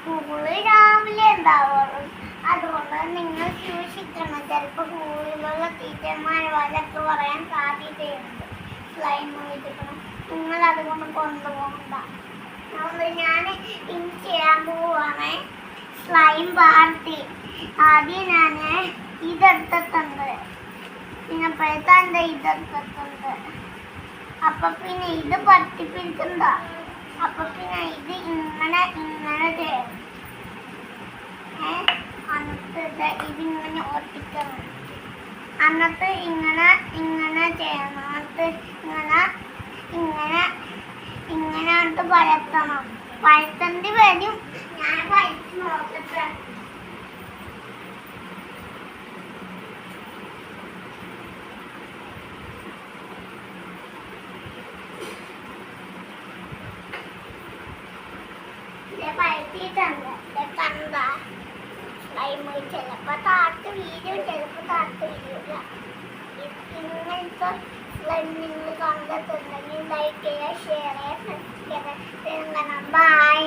School രാവിലെ അതുകൊണ്ട് നിങ്ങൾ സൂക്ഷിക്കണം. ചിലപ്പോൾ സ്കൂളിലുള്ള ടീച്ചർമാർ വല്ലൊക്കെ പറയാൻ സാധ്യതയുണ്ട്. സ്ലൈം വീട്ടിക്കണം നിങ്ങൾ അതുകൊണ്ട് കൊണ്ടുപോകണ്ട. ഞാൻ ഇനി ചെയ്യാൻ പോവാണ്. Slime party. ആദ്യം ഞാൻ ഇതെടുത്തിട്ടുണ്ട്. പിന്നെ പഴുത്താന്റെ ഇതെടുത്തിട്ടുണ്ട്? അപ്പം പിന്നെ ഇത് പറ്റിപ്പിടിക്കണ്ട. അപ്പൊ പിന്നെ ഇത് ഇങ്ങനെ ഇങ്ങനെ ഇത് ഇതിങ്ങനെ ഒട്ടിക്കണം അന്നത്തെ ഇങ്ങനെ ഇങ്ങനെ ചെയ്യണം അന്നത്തെ ഇങ്ങനെ ഇങ്ങനെ ഇങ്ങനെ എന്നിട്ട് പരത്തണം പരത്തേണ്ടി വരും ഞാൻ പരത്തി നോക്കട്ടെ ഇത് പരത്തിയിട്ടുണ്ട്. കണ്ട. സ്ലൈമ് ചിലപ്പോ താത്ത് വീഴും ചിലപ്പോ താത്ത് വീഴില്ല ഇങ്ങനത്തെ നിങ്ങൾ കണ്ടിട്ടുണ്ടെങ്കിൽ ലൈക്ക് ചെയ്യുക ഷെയർ ചെയ്യുക സബ്സ്ക്രൈബ് ചെയ്യുക. ബൈ